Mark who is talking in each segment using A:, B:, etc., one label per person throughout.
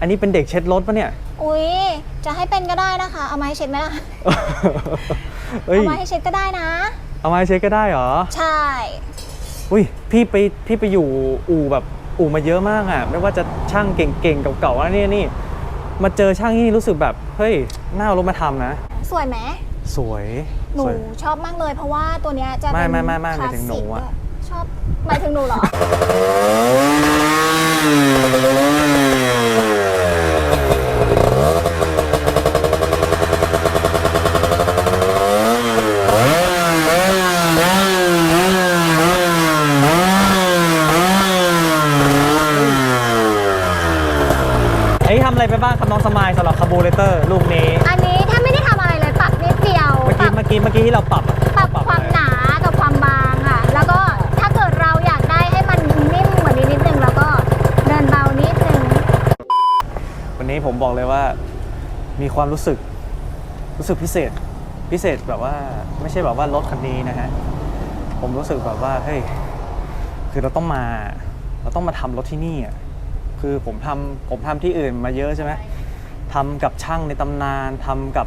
A: อันนี้เป็นเด็กเช็ดรถปะเนี่ย
B: อุ๊ยจะให้เป็นก็ได้นะคะ เอามาให้เช็ดไหมล่ะ
A: เอ้ย
B: เอามาให้เช็ดก็ได้นะ
A: เอามาให้เช็ดก็ได้เหรอ
B: ใช่
A: อุ้ยพี่ไปพี่ไปอยู่อู่แบบอู่มาเยอะมากอะไม่ว่าจะช่างเก่งๆเก่าๆแล้วนี่นี่ มาเจอช่างที่นี่รู้สึกแบบ เฮ้ยน่าเอารถมาทำนะ
B: สวยไหม
A: สวย
B: หนู
A: สวย
B: ชอบมากเลย เพราะว่าตัวเนี้ยจะ
A: ไม่
B: เป็น
A: ไม่ไม่ไม่หมาย
B: คลาส
A: ถึงหนู
B: สิก
A: อะ
B: ด้วยชอบหมายถึงหนูเหรอ
A: เอ้ยทำ อะไรไปบ้างครับน้องสมายสำหรับคาร์บูเรเตอร์ลูกนี้
B: อันนี้ถ้าไม่ได้ทำอะไรเลยปรับนิดเดียว
A: เมื่อ
B: ป
A: กี้
B: รับ
A: เมื่อกี้เมื่อกี้ที่เราปรับอะ
B: ปรับความ
A: อะไร
B: หนากับความบางค่ะ แล้วก็ถ้าเกิดเราอยากได้ให้มันนิ่มกว่านี้นิดนึงแล้วก็เดินเบานิดนึง
A: วันนี้ผมบอกเลยว่ามีความรู้สึกรู้สึกพิเศษ พิเศษแบบว่าไม่ใช่แบบว่ารถคันนี้นะฮะ ผมรู้สึกแบบว่าเฮ้ยคือเราต้องมา เราต้องมาทำรถที่นี่อะคือผมทำผมทำที่อื่นมาเยอะใช่ไหม ทำกับช่างในตำนานทำกับ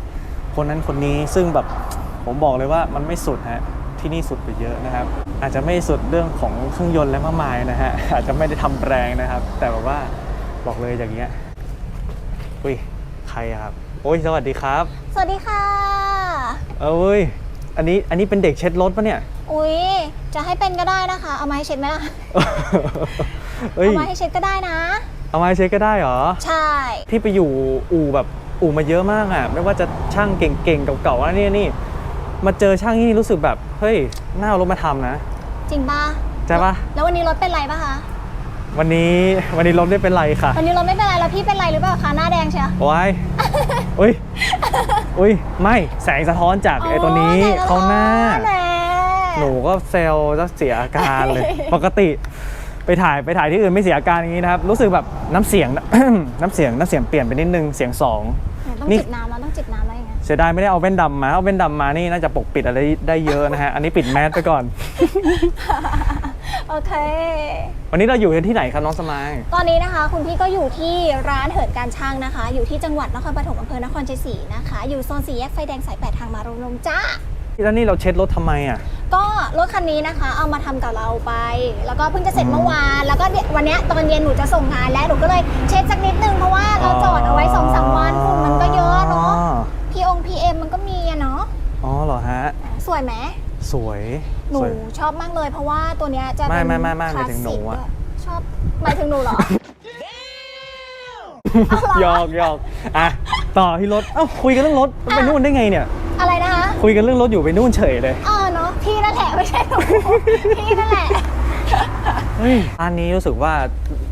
A: คนนั้นคนนี้ ซึ่งแบบผมบอกเลยว่ามันไม่สุดฮะที่นี่สุดไปเยอะนะครับ อาจจะไม่สุดเรื่องของเครื่องยนต์และมากมายนะฮะอาจจะไม่ได้ทำแรงนะครับ แต่แบบว่าบอกเลยอย่างเงี้ยอุ้ยใครอะครับโอ้ยสวัสดีครับ
B: สวัสดีค่ะ
A: เอ้ยอันนี้อันนี้เป็นเด็กเช็ดรถปะเนี่ย
B: อุ๊ยจะให้เป็นก็ได้นะคะ เอามาให้เช็ดไหมล่ะ
A: เอ้ย
B: เอามาให้เช็ดก็ได้นะ
A: เอามาให้เช็คก็ได้เหรอ
B: ใช่
A: พี่ไปอยู่อู่แบบอู่มาเยอะมากอะไม่ว่าจะช่างเก่งๆเก่าๆแล้วนี่นี่ มาเจอช่างที่นี่รู้สึกแบบ เฮ้ยน่าเอารถมาทำนะ
B: จริงป่ะ
A: ใช่ปะ
B: แล้ววันนี้รถเป็นไรป่ะคะ
A: วันนี้วันนี้รถไม่เป็นไรค่ะ
B: วันนี้รถไม่เป็นไรแล้วพี่เป็นไรหรือเปล่าคะหน้าแดงเชียว
A: โอ้ยอุ้ยอุ้ยไม่แสงสะท้อนจากไอ้ตัวนี้
B: อ๋อ
A: เขาหน้า
B: แหม
A: หนูก็เซลล์จะเสียอาการเลย ปกติ ไปถ่ายไปถ่ายที่อื่นไม่เสียอาการอย่างนี้นะครับ รู้สึกแบบน้ำเสียง น้ำเสียงน้ำเสียงเปลี่ยนไปนิดนึงเสียงสอง
B: ต้อง
A: นี่
B: จิบน้ำแล้วต้องจิบน้ำแล้วอย่างเงี้ย
A: เสียดายไม่ได้เอาแว่นดำมาเอาแว่นดำมานี่น่าจะปกปิดอะไรได้เยอะนะฮะ อันนี้ปิดแมสไปก่อน
B: โอเค
A: วันนี้เราอยู่กันที่ไหนครับน้องสมาย
B: ตอนนี้นะคะคุณพี่ก็อยู่ที่ร้านเหินการช่างนะคะ อยู่ที่จังหวัดนครปฐมอำเภอนครชัยศรีนะคะ อยู่โซนสี่แยกไฟแดงสายแปดทางมารวมๆจ้า
A: แล้วนี่เราเช็ดรถทำไมอะ
B: ก็รถคันนี้นะคะ เอามาทำกับเราไป แล้วก็เพิ่งจะเสร็จเมื่อวาน แล้วก็เดี๋ยววันเนี้ยตอนเย็นหนูจะส่งงานแล้วหนูก็เลยเช็ดสักนิดนึงเพราะว่าเราจอดเอาไว้สองสามวันฝุ่นมันก็เยอะเนาะพีองพีเอ็มมันก็มีอะเนาะ
A: อ๋อเหรอฮะ
B: สวยไหม
A: สวย
B: หนู
A: สวย
B: ชอบมากเลยเพราะว่าตัวเนี้ยจะ
A: ไม่
B: เป็น
A: ไม่ไม่ไม่
B: ค
A: หมา
B: ลายส
A: ถึงหนู
B: สิก
A: อะ
B: ด้วยชอบหมายถึงหนูเหรอเอาเหรอ
A: หยอกหยอกอะ ต่อที่รถ เอ้าคุยกันเรื่องรถไปนู่นได้ไงเนี่ย
B: อะไรนะ คะ
A: คุยกันเรื่องรถอยู่ไปนู่นเฉยเลย
B: เออเนาะพี่นั่นแหละไม่ใช่หนูพี่นั่นแหละ
A: เฮ้ยอันนี้รู้สึกว่า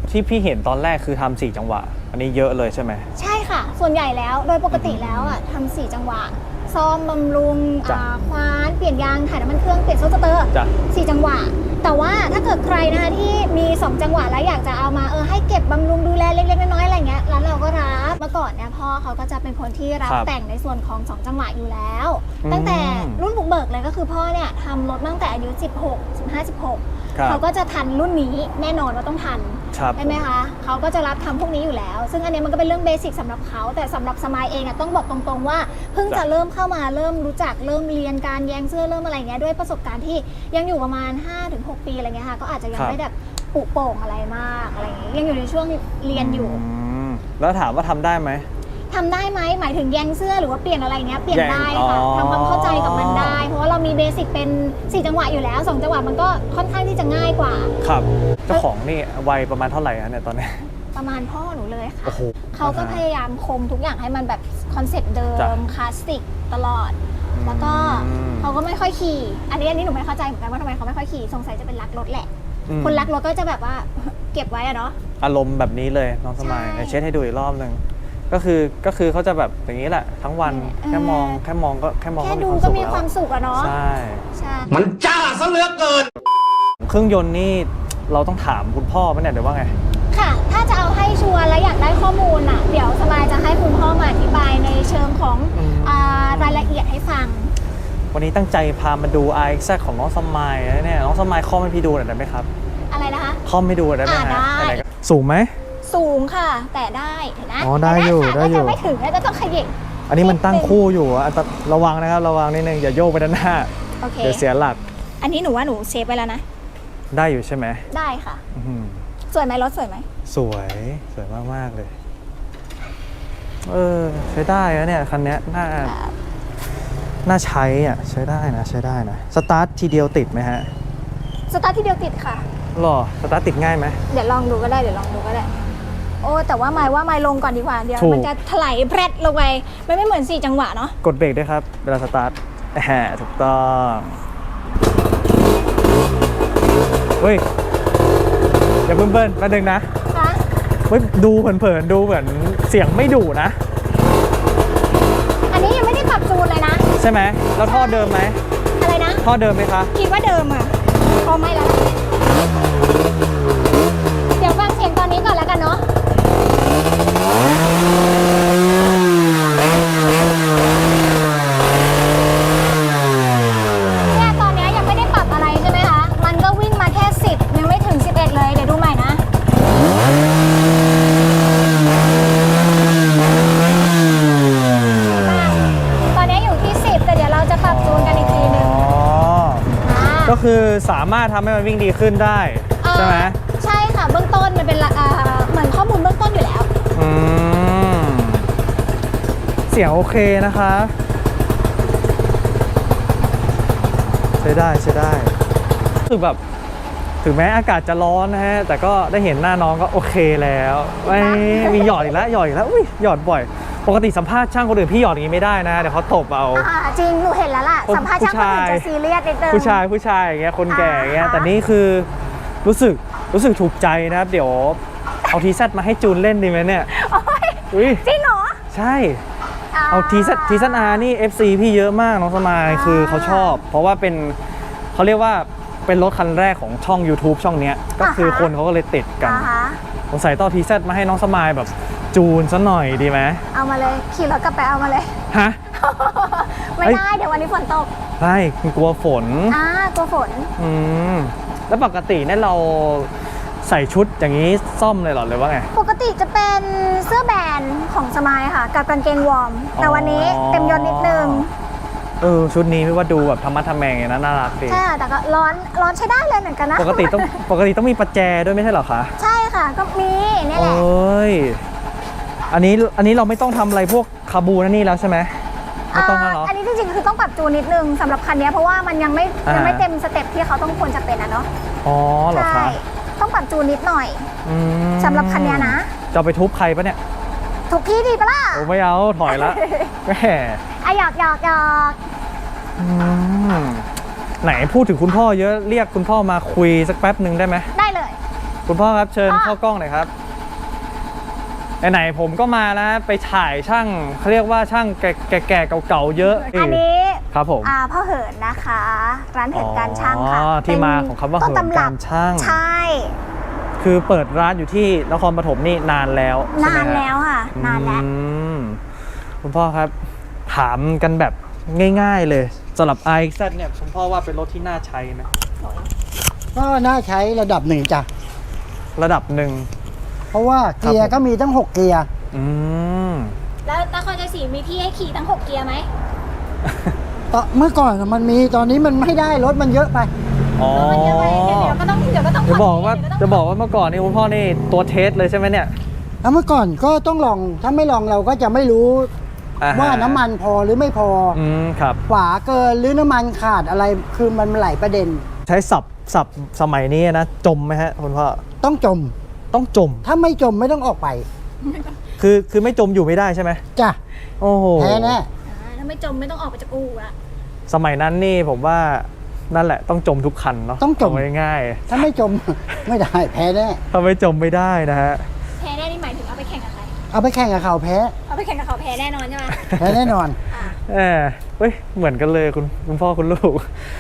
A: ที่พี่เห็นตอนแรกคือทำสี่จังหวะ อันนี้เยอะเลยใช่ไหม
B: ใช่ค่ะ ส่วนใหญ่แล้วโดยปกติแล้วอะทำสี่จังหวะซ่อมบำรุง
A: จ้ะ
B: อ่าคว้านเปลี่ยนยางถ่ายน้ำมันเครื่องเปลี่ยนโซ่สเตอร์
A: จ้ะ
B: สี่จังหวะ แต่ว่าถ้าเกิดใครนะคะที่มี 2 จังหวะแล้วอยากจะเอามาเออให้เก็บบำรุงดูแลเล็กๆน้อยๆอะไรเงี้ยแล้วเราก็รับเมื่อก่อนเนี่ยพ่อเขาก็จะเป็นคนที่รับ
A: ครับ
B: แต่งในส่วนของ 2 จังหวะอยู่แล้ว
A: อืม
B: ตั้งแต่รุ่นบุกเบิกเลยก็คือพ่อเนี่ยทำรถตั้งแต่อายุ 16 15 16
A: ครับ
B: เขาก็จะทันรุ่นนี้แน่นอนว่าต้องทัน
A: ครับ
B: ใช่ไหมคะเขาก็จะรับทำพวกนี้อยู่แล้ว ซึ่งอันเนี้ยมันก็เป็นเรื่องเบสิกสำหรับเขา แต่สำหรับสมายเองอะต้องบอกตรงๆว่า เพิ่งจะ
A: จ้ะ
B: เริ่มเข้ามาเริ่มรู้จักเริ่มเรียนการแยงเสื้อเริ่มอะไรเงี้ยด้วยประสบการณ์ที่ยังอยู่ประมาณ 5-6 ปีอะไรเงี้ยค่ะก็อาจจะยังไม่แบบปุโป่งอะไรมากอะไรเงี้ยยังอยู่ในช่วงเรียนอยู่
A: มแล้วถามว่าทำได้ไหม
B: ทำได้ไหมหมายถึงแยงเสื้อหรือว่าเปลี่ยนอะไรเงี้ยเปลี่ยน
A: แยง
B: ได้ค่ะ
A: อ๋อ
B: ทำความเข้าใจกับมัน มีเบสิกเป็น 4 จังหวะอยู่แล้ว 2 จังหวะมันก็ค่อนข้างที่จะง่ายกว่า
A: ครับเจ้าของนี่วัยประมาณเท่าไหร่ฮะเนี่ยตอนนี้
B: ประมาณพ่อหนูเลยค่ะ
A: โอ้โห
B: เขาก็พยายามคงทุกอย่างให้มันแบบคอนเซ็ปต์เดิ
A: จ้ะ
B: มคลาสสิกตลอด แล้วก็
A: อืม
B: เขาก็ไม่ค่อยขี่ อันนี้อันนี้หนูไม่เข้าใจเหมือนกันว่าทำไมเขาไม่ค่อยขี่สงสัยจะเป็นรักรถแหละ
A: อืม
B: คนรักรถก็จะแบบว่า เก็บไว้อะเนาะ
A: อารมณ์แบบนี้เลยน้องสมาย
B: ใช่
A: เดี๋ยวเช็ดให้ดูอีกรอบหนึ่ง ก็คือก็คือเขาจะแบบอย่างนี้แหละ ทั้งวัน
B: เออ
A: แค่มองแค่มองก็แค่มอง
B: แค่
A: ก็
B: ดู
A: มี
B: ก็
A: ความสุข
B: มี
A: แล้ว
B: ความสุขอะเนาะ
A: ใช่
B: ใช่
C: มันจ้าซะเหลือเกิน
A: เครื่องยนต์นี่เราต้องถามคุณพ่อไหมเนี่ยเดี๋ยวว่าไง
B: ค่ะ ถ้าจะเอาให้ชัวร์และอยากได้ข้อมูลอะเดี๋ยวสมายจะให้คุณพ่อมาอธิบายในเชิงของ
A: อืม
B: อ่ารายละเอียดให้ฟัง
A: วันนี้ตั้งใจพามาดู i x ของน้องสมายนะเนี่ยน้องสมายคอมให้พี่ดูหน่อยได้ไหมครับ
B: อะไรนะคะ
A: คอมให้ดูหน่อยได้ไหม
B: อ่า
A: ฮะ
B: ได้
A: ไหนๆก็สูงไหม
B: สูงค่ะ แต่ได้เห็นไหม
A: อ๋อได้อยู่
B: ค่ะ
A: ได้อยู่
B: ถ้าจะไม่ถึงแล้วก็ต้องขยิบ
A: อันนี้มันตั้งคู่อยู่อะอันตระวังนะครับ ระวังนิดนึงอย่าโยกไปด้านหน้า
B: โอเค
A: เดี๋ยวเสียหลัก
B: อันนี้หนูว่าหนูเซฟไปแล้วนะ
A: ได้อยู่ใช่ไหม
B: ได้ค่ะ
A: อื้อหือ
B: สวยไหมรถสวยไหม
A: สวยสวยมาก ๆ เลย เออ ใช้ได้นะเนี่ยคันเนี้ยน่าน่าใช้อะ ใช้ได้นะ ใช้ได้นะ สตาร์ททีเดียวติดไหมฮะ
B: สตาร์ทที่เดียวติดค่ะ
A: หรอ สตาร์ทติดง่ายไหม
B: เดี๋ยวลองดูก็ได้ เดี๋ยวลองดูก็ได้ โอ้แต่ว่าไม้ว่าไม้ลงก่อนดีกว่าเดี๋ยว
A: ถูก
B: มันจะถลายแพรดลงไปมันไม่เหมือนสี่จังหวะเนาะ
A: กดเบรกด้วยครับ เวลาสตาร์ทแหมถูกต้องเฮ้ยอย่าเพิ่งเบิ้ลแป๊บนึงนะ
B: คะ
A: เฮ้ยดูเผินๆดูเหมือนเสียงไม่ดุนะ
B: อันนี้ยังไม่ได้ปรับจูนเลยนะ
A: ใช่ไหมแล้วท่อเดิมไหม
B: อะไรนะ
A: ท่อเดิมไหมคะ
B: คิดว่าเดิมอะพอไม่แล้วเดี๋ยวฟังเสียงตอนนี้ก่อนแล้วกันเนาะ เนี่ยตอนเนี้ยยังไม่ได้ปรับอะไรใช่ไหมคะ มันก็วิ่งมาแค่ 10 ยังไม่ถึง 11 เลย เดี๋ยวดูใหม่นะ ตอนนี้อยู่ที่ 10 แต่เดี๋ยวเราจะปรับจูนกันอีกทีหนึง
A: อ๋อ
B: อ่า
A: ก็ คือสามารถทำให้มันวิ่งดีขึ้นได้ ใช่ไหม
B: เอ่อใช่ค่ะเบื้องต้นมันเป็นละอ่าเหมือนข้อมูลเบื้องต้นอยู่แล้ว
A: อืมเสียงโอเคนะคะ ใช้ได้ใช้ได้คือแบบถึงแม้อากาศจะร้อนนะฮะ แต่ก็ได้เห็นหน้าน้องก็โอเคแล้วไม่มีหยอดอีกแล้วหยอดอีกแล้วอุ้ยหยอดบ่อย ปกติสัมภาษณ์ช่างคนอื่นพี่หยอดอย่างนี้ไม่ได้นะเดี๋ยวเขาตบเอา
B: อ่าจริงหนูเห็นแล้วล่ะ
A: ผม
B: สัมภาษณ์ช่างคนอื่น
A: ผู้ชาย
B: จะซีเรียสนิดนึง
A: ผู้ชายผู้ชายอย่างเงี้ยคนแก่อย่างเงี้ย
B: อ่า
A: แต่นี่คือรู้สึกรู้สึกถูกใจนะครับ เดี๋ยวเอาทีซมาให้จูนเล่นดีไหมเนี่ย
B: โอ๊ย
A: อุ้ย
B: จริงเหรอ
A: ใช่ เอาทีซทีซอานี่ FC พี่เยอะมากน้องสมาย
B: อ่า
A: คือเขาชอบ เพราะว่าเป็นเขาเรียกว่าเป็นรถคันแรกของช่อง YouTube ช่องเนี้ยก็คืออา
B: ฮะ
A: คนเขาก็เลยติดกัน
B: อ่าฮะ
A: สงสัยต้องทีซมาให้น้องสมายแบบ จูนซะหน่อยดีไหม
B: เอามาเลยขี่รถกลับไปเอามาเลย
A: ฮะ
B: ไม่
A: เอ้ย
B: ได้เดี๋ยววันนี้ฝนตก
A: ใช่กลัวฝน
B: อ่ากลัวฝน
A: อืมแล้วปกติเนี่ยเราใส่ชุดอย่างนี้ซ่อมเลยเหรอหรือว่าไง
B: ปกติจะเป็นเสื้อแบรนด์ของสมายค่ะ กับกางเกงวอร์ม แต่วันนี้
A: อ๋อ
B: เต็มยศนิดนึง
A: เออชุดนี้ไม่ว่าดูแบบธรรมะทำแมงอย่างนั้นน่ารักดี
B: ใช่ค่ะแต่ก็ร้อนร้อนใช้ได้เลยเหมือนกันนะ
A: ปกติต้องปกติต้องมีประแจด้วยไม่ใช่เหรอคะ
B: ใช่ค่ะก็มีนี่แห
A: โอ
B: ละ้
A: ย อันนี้อันนี้เราไม่ต้องทำอะไรพวกคาบูนั่นนี่แล้วใช่ไหมไม่ต้องแล้วเหรอ
B: อันนี้จริงๆคือต้องปรับจูนนิดนึงสำหรับคันนี้เพราะว่ามันยังไม่
A: อ่ายั
B: ยังไม่เต็มสเต็ปที่เขาต้องควรจะเป็นอะเนาะ
A: อ๋อเหรอ
B: ใช่
A: คะ
B: ต้องปรับจูนนิดหน่อย
A: อืม
B: สำหรับคันเนี้ยนะ
A: จะเอาไปทุบใครปะเนี่ย
B: ถูกที่ดีปะล่ะ
A: โอ้ไม่เอาถอยละแหม
B: อะหยอกหยอกหยอก
A: อืมไหนพูดถึงคุณพ่อเยอะเรียกคุณพ่อมาคุยสักแป๊บหนึ่งได้ไหม
B: ได้เลย
A: คุณพ่อครับเชิญ
B: พ่อ
A: เข้ากล้องหน่อยครับ ไหนๆผมก็มาแล้วไปถ่ายช่างเขาเรียกว่าช่างแก่แก่ๆเก่าๆเยอะ
B: อันนี้
A: ครับผม
B: อ่าพ่อเหินนะคะ ร้านเหินการช่างค่ะ
A: อ๋อที่มาของคำว่า
B: ต้น
A: เหิน
B: ตำ
A: การช่าง
B: ใช่
A: คือเปิดร้านอยู่ที่นครปฐมนี่นานแล้วใช่ไหม
B: นาน
A: ฮะ
B: แล้วค่ะ นานแล้ว
A: อืมคุณพ่อครับ ถามกันแบบง่าย ๆ เลยสำหรับ i x เนี่ยคุณพ่อว่าเป็นรถที่น่าใช้ไหม
C: ก็น่าใช้ระดับหนึ่งจ้ะ
A: ระดับหนึ่ง
C: เพราะว่าเกีย
A: ครับผม
C: ร์ก็มีตั้ง 6 เกียร์
A: อืม
B: แล้วนครชัยศรีมีที่ให้ขี่ทั้ง 6 เกียร์ไหม
C: ตอนเมื่อก่อนน่ะมันมีตอนนี้มันไม่ได้รถมันเยอะไป
A: อ๋อ
B: มันเยอะไปเดี๋ยวเดี๋ยวก็ต้องเดี๋ยวก็ต้อง
A: จะบอกว่า
B: ผ่น
A: จะบอกว่าเมื่อก่อนนี่คุณพ่อนี่ตัวเทสเลยใช่ไหมเนี่ย
C: แล้วเมื่อก่อนก็ต้องลองถ้าไม่ลองเราก็จะไม่รู้
A: อ่ฮะ
C: ว่าน้ำมันพอหรือไม่พออ
A: อืมครับ
C: ฝาเกินหรือน้ำมันขาดอะไรคือมันหลายประเด็น
A: ใช้สับสับสมัยนี้นะจมไหมฮะคุณพ่อ
C: ต้องจม
A: ต้องจม
C: ถ้าไม่จมไม่ต้องออกไป
A: คือคือไม่จมอยู่ไม่ได้ใช่ไหม
C: จ้ะ
A: โอ้โห
C: แพ้แน่
B: อ่าถ้าไม่จมไม่ต้องออกไปจากอู่ละ
A: สมัยนั้นนี่ผมว่านั่นแหละต้องจมทุกคันเนาะ
C: ต้องจม
A: เาไว้ง่าย
C: ถ้าไม่จมไม่ได้แพ้แน่
A: ถ้าไม่จมไม่ได้นะฮะ
B: แพ้แน่นี่หมายถึงเอาไปแข่งกับใคร
C: เอาไปแข่งกับเขาแพ้
B: เอาไปแข่งกับเขาแพ้แน่นอนใช่ไหม
C: แพ้แน่นอน
B: อ่า
A: เออเฮ้ยเหมือนกันเลยคุณคุณพ่อคุณลูก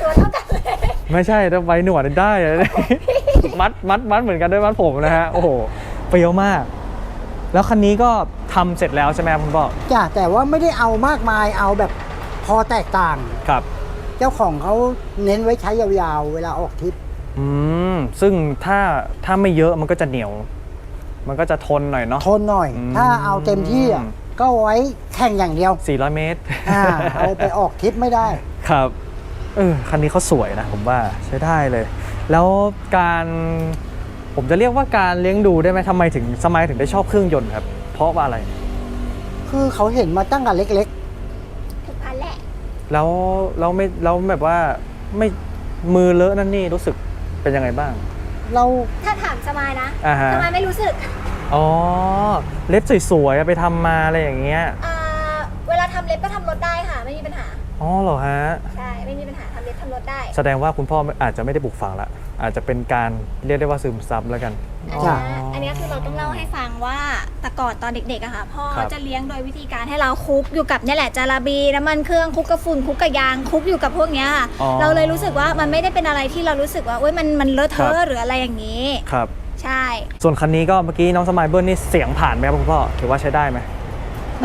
B: ตัวเท่ากันเลย
A: ไม่ใช่ถ้าไว้หนวดได้เลย มัดมัดมัดเหมือนกันด้วยมัดผมนะฮะโอ้โหเปรี้ยวมาก แล้วคันนี้ก็ทำเสร็จแล้วใช่ไหมครับคุณพ่อ
C: จ้ะแต่ว่าไม่ได้เอามากมายเอาแบบพอแตกต่าง
A: ครับ
C: เจ้าของเขาเน้นไว้ใช้ยาวๆ เวลาออกทริป
A: อืมซึ่งถ้าถ้าไม่เยอะมันก็จะเหนียว มันก็จะทนหน่อยเนาะ
C: ทนหน่อย
A: อืม
C: ถ้าเอาเต็มที่อะก็ไว้แข่งอย่างเดียว
A: 400 เมตร
C: อ่าเอาไปออกทริปไม่ได้
A: ครับเออคันนี้เขาสวยนะผมว่าใช้ได้เลย แล้วการผมจะเรียกว่าการเลี้ยงดูได้ไหมทำไมถึงสมัยถึงได้ชอบเครื่องยนต์ครับ เพราะว่าอะไร
C: คือเขาเห็นมาตั้งแต่เล็ก
B: ถูกพันแหละ
A: แล้วแล้วไม่แล้วแบบว่าไม่มือเลอะนั่นนี่รู้สึกเป็นยังไงบ้าง
C: ๆ เรา
B: ถ้าถามสมายนะ
A: อ่าฮะ
B: สมายไม่รู้สึก
A: อ๋อ เล็บสวยๆอะไปทำมาอะไรอย่างเงี้ย
B: อ่าเวลาทำเล็บก็ทำรถได้ค่ะ ไม่มีปัญหา
A: อ๋อเหรอฮะ
B: ใช่ ไม่มีปัญหาทำเล็บทำรถได้
A: แสดงว่าคุณพ่ออาจจะไม่ได้ปลูกฝังละ อาจจะเป็นการเรียกได้ว่าซึมซับแล้วกัน
C: จ้ะ
B: อันนี้คือเราต้องเล่าให้ฟังว่าแต่ก่อนตอนเด็กๆอะค่ะพ่อ
A: ครับ
B: จะเลี้ยงโดยวิธีการให้เราคลุกอยู่กับเนี่ยแหละจาราบีน้ำมันเครื่องคลุกกับฝุ่นคลุกกับยางคลุกอยู่กับพวกเนี้ยค่ะ
A: อ๋อ
B: เราเลยรู้สึกว่ามันไม่ได้เป็นอะไรที่เรารู้สึกว่าเอ้ยมันมันเลอะเท
A: ครั
B: อะ
A: บ
B: หรืออะไรอย่างนี้
A: ครับ
B: ใช่
A: ส่วนคันนี้ก็เมื่อกี้น้องสมายเบิร์นนี่เสียงผ่านไหมครับคุณพ่อถือว่าใช้ได้ไหม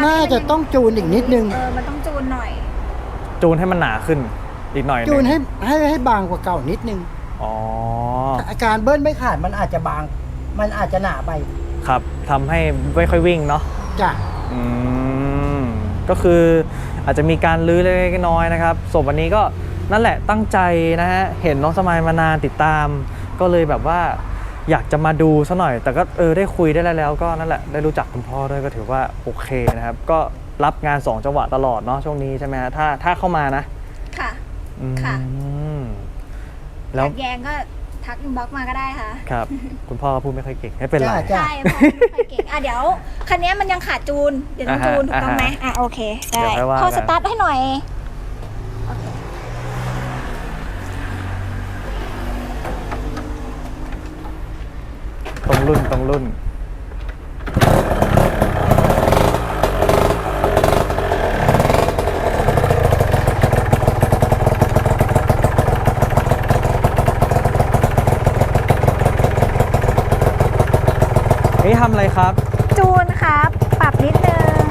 C: น่าจะต้องจูนอีกนิดนึง
B: เออมันต้องจูนหน่อย
A: จูนให้มันหนาขึ้นอีกหน่อยง
C: จูนให้ให้ให้บางกว่าเก่านิดนึง
A: อ๋อ
C: อาการเบิ้ลไม่ขาดมันอาจจะบาง มันอาจจะหนาไป
A: ครับทำให้ไม่ค่อยวิ่งเนาะ
C: จ้ะ
A: อืมก็คืออาจจะมีการลื้อเล็กๆน้อยๆนะครับส่วนวันนี้ก็นั่นแหละตั้งใจนะฮะ เห็นน้องสมายมานานติดตาม ก็เลยแบบว่าอยากจะมาดูซะหน่อย แต่ก็เออได้คุยได้แล้วก็นั่นแหละได้รู้จักคุณพ่อด้วยก็ถือว่าโอเคนะครับ ก็รับงานสองจังหวะตลอดเนาะช่วงนี้ใช่ไหมฮะถ้าถ้าเข้ามานะ
B: ค่ะ
A: อืม
B: ค่ะ
A: แล้ว
B: อยากแยงก็ทักอินบ็อกซ์มาก็ได้ค่ะ
A: ครับ คุณพ่อพูดไม่ค่อยเก่งไม่เป็นไร
C: จ้ะจ้ะ
B: ใช่พ่อไม่ค่อยเก่งอะเดี๋ยว คันนี้มันยังขาดจูน เดี๋ยวต้อง
A: อ่าฮะ
B: จูนถูกต้องไหม
A: อ่าฮะ
B: อะโอเค ได้
A: เดี๋ยวค่อยว่า
B: พอ
A: กัน
B: สตาร์ทให้หน่อย
A: ตรงรุ่นตรงรุ่น นี่ทำอะไรครับ
B: จูนครับ ปรับนิดนึง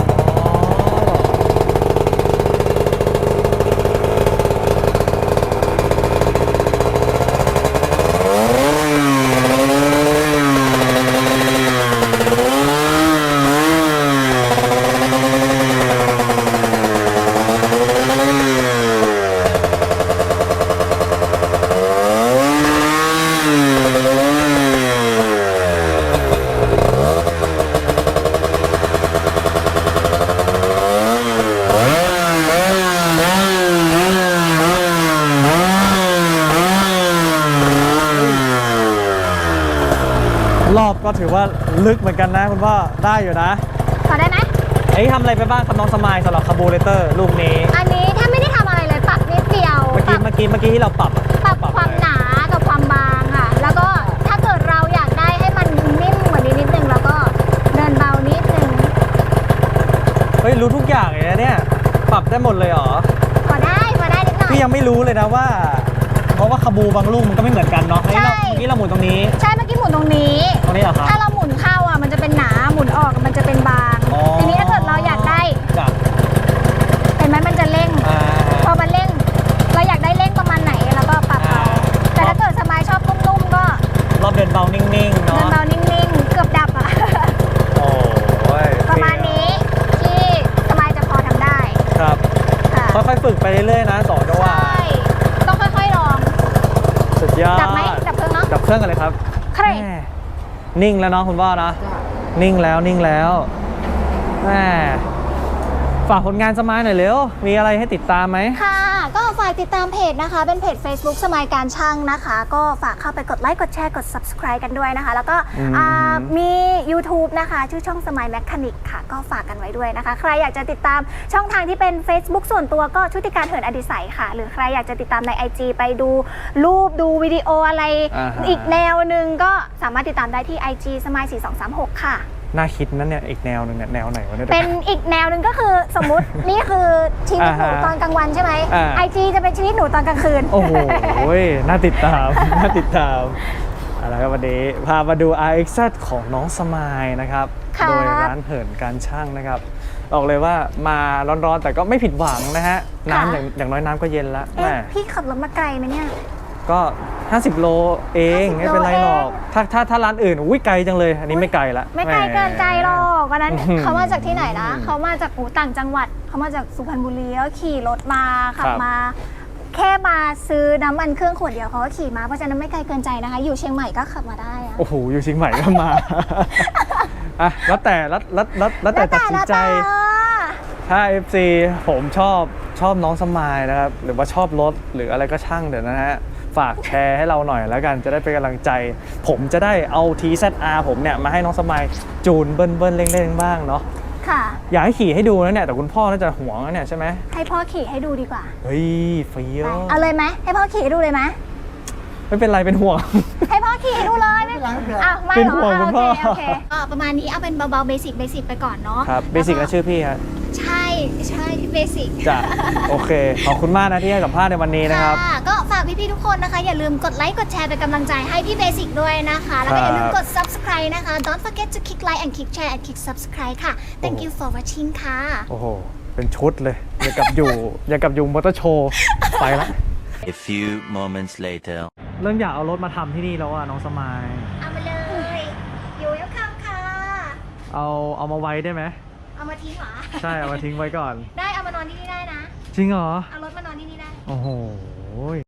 A: รอบ ก็ถือว่าลึกเหมือนกันนะคุณพ่อได้อยู่นะ
B: พอได้ไหม
A: เอ้ยทำอะไรไปบ้างครับน้องสมายสำหรับคาร์บูเรเตอร์ลูกนี้
B: อันนี้ถ้าไม่ได้ทำอะไรเลยปรับนิดเดียว
A: เมื่อ
B: ป
A: กี้
B: รับ
A: เมื่อกี้เมื่อกี้ที่เราปรับอะ
B: ปรับความหนากับความบางค่ะ แล้วก็ถ้าเกิดเราอยากได้ให้มันนิ่มกว่านี้นิดนึงแล้วก็เดินเบานิดนึง
A: เฮ้ยรู้ทุกอย่างเลยนะเนี่ยปรับได้หมดเลยเหรอ
B: พอได้พอได้นิดหน่อย
A: พี่ยังไม่รู้เลยนะว่า เพราะว่าคาบูบางลูกมันก็ไม่เหมือนกันเนาะเฮ้ยเรา
B: ใช่
A: เมื่อกี้เราหมุนตรงนี้
B: ใช่เมื่อกี้หมุนตรงนี้
A: ตรงนี้เหรอครับ
B: ถ้าเราหมุนเข้าอะมันจะเป็นหนาหมุนออกมันจะเป็นบาง
A: อ๋อ
B: ทีนี้ถ้าเกิดเราอยากได้
A: จ้ะ
B: เห็นไหมมันจะเร่ง
A: อ่า
B: พอมันเร่งเราอยากได้เร่งประมาณไหนแล้วก็ปรับเอา
A: อ่า
B: แต่ถ้าเกิดสมายชอบนุ่มๆก็
A: รอบเดินเบานิ่งๆ
B: เดิ
A: เนาะ
B: นเบานิ่งๆเกือบดับอะ
A: โอ้ย
B: ประมาณนี้ที่สมายจะพอทำได้
A: ครับ
B: ค่ะ
A: ค่อยๆฝึกไปเรื่อยๆนะสองจังหวะ
B: ใช่ต้องค่อยๆลอง
A: สุดยอด
B: ดับไหมดับเครื่องเนาะ
A: ดับเครื่องกันเลยครับ
B: ใคร
A: แม่ นิ่งแล้วเนาะคุณพ่อนะ
C: จ้ะ
A: นิ่งแล้วนิ่งแล้วแม่ฝากผลงานสมายหน่อยเร็ว มีอะไรให้ติดตามไหม
B: ค่ะ ก็ฝากติดตามเพจนะคะ เป็นเพจ Facebook สมายการช่างนะคะ ก็ฝากเข้าไปกดไลค์กดแชร์กด subscribe กันด้วยนะคะ แล้วก็
A: อืม
B: อ่ามี YouTube นะคะ ชื่อช่องสมายแมคคานิกค่ะ ก็ฝากกันไว้ด้วยนะคะ ใครอยากจะติดตามช่องทางที่เป็น Facebook ส่วนตัวก็ชุติการเหินอดิสัยค่ะ หรือใครอยากจะติดตามใน IG ไปดูรูปดูวิดีโออะไร
A: อ่าฮะ
B: อีกแนวหนึ่งก็สามารถติดตามได้ที่ IG สมาย4236 ค่ะ
A: น่าคิดนั่นเนี่ยอีกแนวหนึ่งเนี่ยแนวไหนวะเนี่ย
B: เป็นอีกแนวหนึ่งก็คือสมมุติ นี่คือชีวิตหนู
A: อ่าฮะ
B: ตอนกลางวันใช่ไหม
A: อ่า
B: ไอจีจะเป็นชีวิตหนูตอนกลางคืน
A: โอ้โห น่าติดตาม น่าติดตามเอาละครับวันนี้พามาดู RX ของน้องสมายนะครับ
B: ครับ
A: โดยร้านเหินการช่างนะครับ บอกเลยว่ามาร้อนๆแต่ก็ไม่ผิดหวังนะฮะ น้ำอย่างอย่างน้อยน้ำก็เย็นละแม่
B: เอ๊ะพี่ขับรถมาไกลไหมเนี่ย
A: ก็ 50 โลเอง
B: 50
A: ไม่เป็นไรหรอก
B: โลเอง
A: ถ้าถ้าถ้าร้านอื่นอุ้ยไกลจังเลย อันนี้ไม่ไกลละ
B: ไม่ไกล
A: แห
B: เกินใจหรอก วันนั้น
A: อื้อหือ
B: เขามาจากที่ไหนนะ เขามาจากหูต่างจังหวัด เขามาจากสุพรรณบุรีแล้วขี่รถมาขับ
A: ครับ
B: มา แค่มาซื้อน้ำมันเครื่องขวดเดียวเขาก็ขี่มา เพราะฉะนั้นไม่ไกลเกินใจนะคะ อยู่เชียงใหม่ก็ขับมาได้อะ
A: โอ้โหอยู่เชียงใหม่ก็มาอะแล้วแต่แล้วแล้วแล้วแล้วแต่ตัดสินใจ
B: แล้วแต่
A: ถ้า FC ผมชอบชอบน้องสมายนะครับ หรือว่าชอบรถหรืออะไรก็ช่างเดี๋ยวนะฮะ ฝากแชร์ให้เราหน่อยแล้วกันจะได้เป็นกำลังใจ ผมจะได้เอา TZR ผมเนี่ยมาให้น้องสมายจูนเบิ้ลเบิ้ลเร่งๆบ้างเนาะ
B: ค่ะ
A: อยากให้ขี่ให้ดูนะเนี่ยแต่คุณพ่อน่าจะห่วงนะเนี่ยใช่ไหม
B: ให้พ่อขี่ให้ดูดีกว่า
A: เฮ้ยเฟี้ย
B: ไป
A: ว
B: เอาเลยไหมให้พ่อขี่ให้ดูเลยไหม
A: ไม่เป็นไรเป็นห่วง
B: ให้พ่อขี่ให้ดูเลยไม่
C: ไม่เป็นไร
B: อ้าวไม่
A: เป็น
B: เหรอ
A: ห่วง
B: อะ
A: คุณ
B: โอ
A: พ่อ
B: เคโอเคก็ประมาณนี้เอาเป็นเบาๆเบสิกเบสิกไปก่อนเนาะ
A: ครับเบสิกก็ชื่อพี่ครับ
B: ใช่ใช่เบสิก
A: จ้ะโอเค ขอบคุณมากนะที่ให้สัมภาษณ์ในวันนี้นะครับ
B: ค่ะก็ฝากพี่ๆทุกคนนะคะ อย่าลืมกดไลค์กดแชร์เป็นกำลังใจให้พี่เบสิกด้วยนะคะ แล้วก็อย่าลืมกด subscribe นะคะ don't forget to click like and click share and click subscribe ค่ะ thank you for watching ค่ะ
A: โอ้โห เป็นชุดเลยอย่ากับอยู่ อย่ากับอยู่มอเตอร์โชว์ ไปละ
D: A few moments later.
A: เริ่มอยากเอารถมาทำที่นี่แล้วอะน้องสมาย
B: เอามาเลย อยู่ยกคำค่ะ
A: เอาเอามาไว้ได้ไหม
B: เอามาทิ้งเหรอ
A: ใช่เอามาทิ้งไว้ก่อน
B: ได้เอามานอนที่นี่ได้นะ
A: จริงเหรอ
B: เอารถมานอนที่นี่ได้
A: โอ้โห